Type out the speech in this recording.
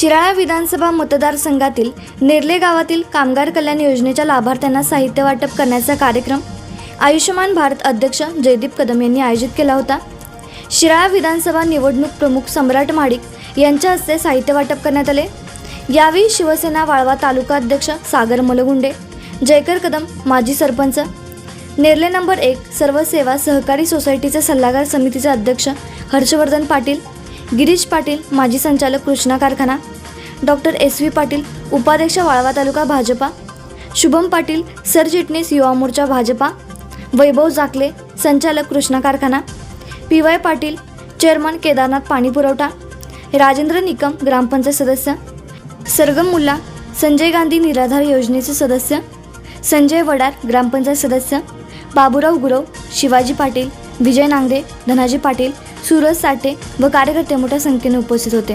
Shirala विधानसभा मतदारसंघातील नेर्ले गावातील कामगार कल्याण योजनेच्या लाभार्थ्यांना साहित्य वाटप करण्याचा कार्यक्रम आयुष्यमान भारत अध्यक्ष जयदीप कदम यांनी आयोजित केला होता. शिराळा विधानसभा निवडणूक प्रमुख सम्राट माडिक यांच्या हस्ते साहित्य वाटप करण्यात आले. यावेळी शिवसेना वाळवा तालुका अध्यक्ष सागर मलगुंडे जयकर कदम माजी सरपंच नेर्ले नंबर एक सर्व सेवा सहकारी सोसायटीचे सल्लागार समितीचे अध्यक्ष हर्षवर्धन पाटील गिरीश पाटील माजी संचालक कृष्णा कारखाना डॉक्टर एस व्ही पाटील उपाध्यक्ष वाळवा तालुका भाजपा शुभम पाटील सरचिटणीस युवा मोर्चा भाजपा वैभव जाकले संचालक कृष्णा कारखाना P Y Patil chairman Kedarnath पाणी पुरवठा राजेंद्र निकम ग्रामपंचायत सदस्य सरगम मुल्ला संजय गांधी निराधार योजनेचे सदस्य संजय वडार ग्रामपंचायत सदस्य बाबूराव गुरव शिवाजी पाटील विजय नांगरे धनाजी पाटील सूरज साठे व कार्यकर्ते मोठ्या संख्येने उपस्थित होते.